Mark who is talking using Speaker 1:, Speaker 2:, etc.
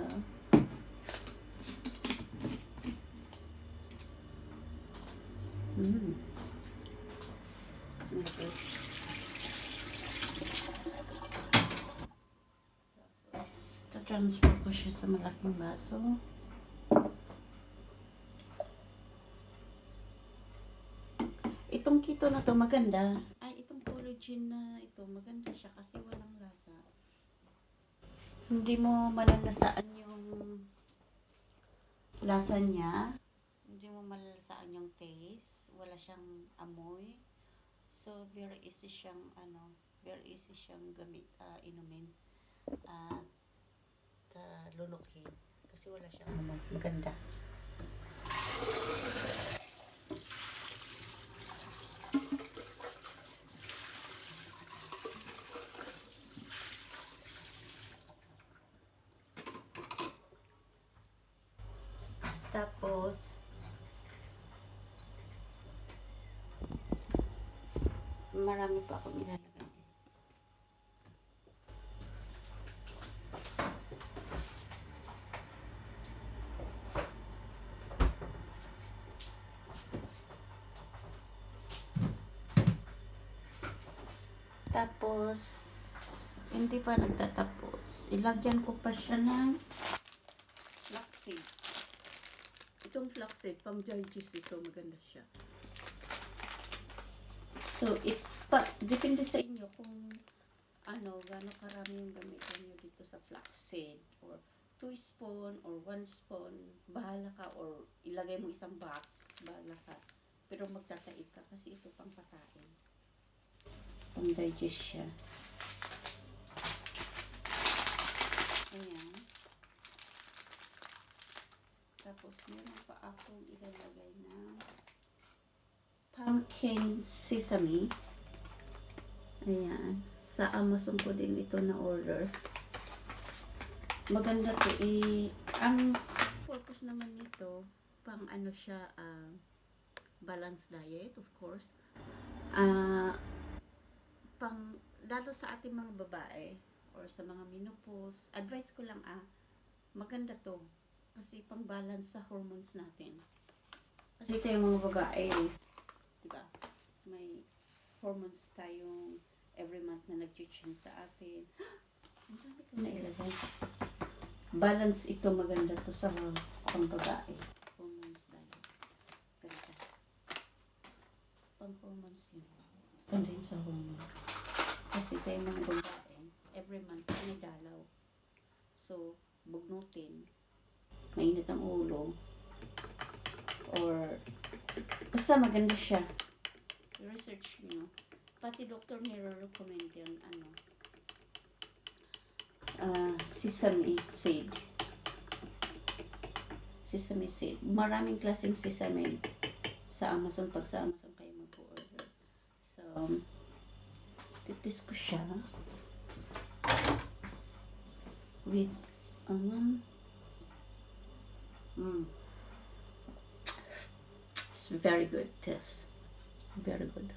Speaker 1: ito. Mm. Smells transfer ko siya sa malaking baso. Itong keto na to maganda. Ay, itong collagen na ito maganda siya kasi walang lasa. Hindi mo malalasaan yung lasa niya. Hindi mo malalasaan yung taste. Wala siyang amoy. So, very easy siyang, ano, very easy siyang gamit, ah, inumin. At, uh, lulukin. Kasi wala siyang amoy. Maganda. Tapos, marami pa akong ilalagay. Tapos, hindi pa nagtatapos. Ilagyan ko pa siya ng flaxseed. Itong flaxseed, pang juice ito, maganda siya. So, it, pa, depende sa inyo kung ano, gano'ng karami yung gamitin nyo dito sa flaxseed or 2 spoon or 1 spoon, bahala ka or ilagay mo isang box, bahala ka. Pero magtataid ka kasi ito pang pakain. Pang digest siya. Ayan. Tapos, meron pa akong ilalagay na pumpkin sesame. Ayan. Sa Amazon ko din ito na order. Maganda to eh. Ang purpose naman nito, pang ano siya, ah, balanced diet, of course. Ah, pang, lalo sa ating mga babae, or sa mga menopause, advice ko lang ah, maganda to. Kasi pang balance sa hormones natin. Kasi tayo mga babae, diba? May hormones tayong every month na nag-change sa atin. Ang dami ko na ilagay. Balance ito maganda to sa pang babae. Hormones tayo. Ganda. Pang hormones yun. Ganda yun sa hormones. Kasi tayo mga babae, every month may dalaw. So, bugnutin, mainit ang ulo, or basta maganda siya. Research nyo. Pati doktor nire-recommend yun, ano, ah, sesame seed. Sesame seed. Maraming klaseng sesame sa Amazon pag sa Amazon kayo mag-order. So, titis ko siya with ano mm. it's very good test very good